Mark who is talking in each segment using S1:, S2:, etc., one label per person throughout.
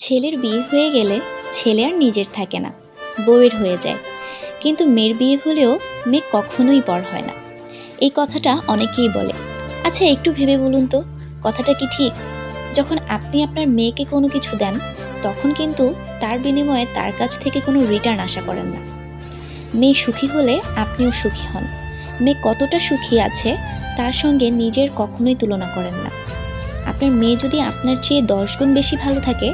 S1: ছেলের বিয়ে হয়ে গেলে ছেলে আর নিজের থাকে না, বউয়ের হয়ে যায়। কিন্তু মেয়ের বিয়ে হলেও মেয়ে কখনোই পর হয় না। এই কথাটা অনেকেই বলে। আচ্ছা একটু ভেবে বলুন তো, কথাটা কি ঠিক? যখন আপনি আপনার মেয়েকে কোনো কিছু দেন, তখন কিন্তু তার বিনিময়ে তার কাছ থেকে কোনো রিটার্ন আশা করেন না। মেয়ে সুখী হলে আপনিও সুখী হন। মেয়ে কতটা সুখী আছে, তার সঙ্গে নিজের কখনোই তুলনা করেন না। আপনার মেয়ে যদি আপনার চেয়ে দশ গুণ বেশি ভালো থাকে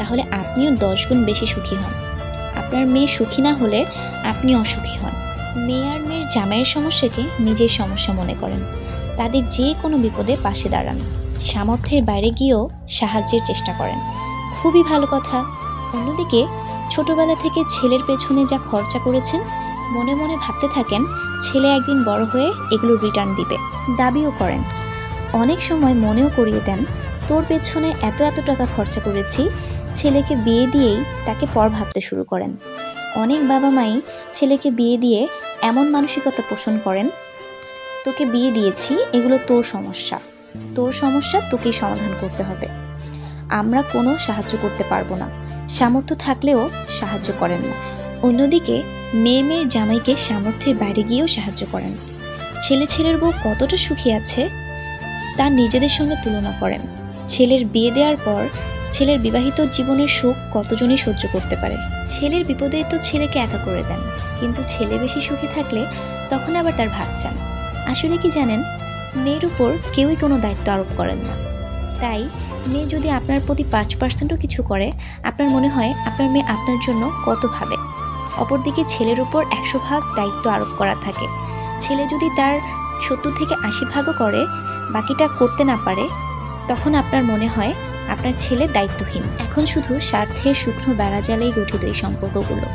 S1: তাহলে আপনিও দশ গুণ বেশি সুখী হন। আপনার মেয়ে সুখী না হলে আপনি অসুখী হন। মেয়ে আর মেয়ের জামাইয়ের সমস্যাকে নিজের সমস্যা মনে করেন। তাদের যে কোনো বিপদে পাশে দাঁড়ান। সামর্থ্যের বাইরে গিয়েও সাহায্যের চেষ্টা করেন। খুবই ভালো কথা। অন্যদিকে, ছোটবেলা থেকে ছেলের পেছনে যা খরচা করেছেন, মনে মনে ভাবতে থাকেন, ছেলে একদিন বড় হয়ে এগুলো রিটার্ন দিবে। দাবিও করেন। অনেক সময় মনেও করিয়ে দেন, তোর পেছনে এত এত টাকা খরচা করেছি ছেলেকে বিয়ে দিয়েই তাকে পর ভাবতে শুরু করেন। অনেক বাবা মাই ছেলেকে বিয়ে দিয়ে এমন মানসিকতা পোষণ করেন, তোকে বিয়ে দিয়েছি, এগুলো তোর সমস্যা। তোর সমস্যা তোকেই সমাধান করতে হবে। আমরা কোনো সাহায্য করতে পারব না। সামর্থ্য থাকলেও সাহায্য করেন না। অন্যদিকে মেয়ে মেয়ের জামাইকে সামর্থ্যের বাইরে গিয়েও সাহায্য করেন। ছেলে ছেলের বউ কতটা সুখী আছে তা নিজেদের সঙ্গে তুলনা করেন। ছেলের বিয়ে দেওয়ার পর ছেলের বিবাহিত জীবনের সুখ কতজনই সহ্য করতে পারে? ছেলের বিপদে তো ছেলেকে একা করে দেন, কিন্তু ছেলে বেশি সুখী থাকলে তখন আবার তার ভাগ চান। আসলে কি জানেন, মেয়ের উপর কেউই কোনো দায়িত্ব আরোপ করেন না। তাই মেয়ে যদি আপনার প্রতি পাঁচ পার্সেন্টও কিছু করে, আপনার মনে হয় আপনার মেয়ে আপনার জন্য কত ভাবে? অপরদিকে ছেলের উপর একশো ভাগ দায়িত্ব আরোপ করা থাকে। ছেলে যদি তার সত্তর থেকে আশি ভাগও করে, বাকিটা করতে না পারে, তখন আপনার মনে হয় আপনার ছেলে দায়িত্বহীন। এখন শুধু স্বার্থের শুকনো বেড়া জালেই গঠিত এই সম্পর্কগুলো।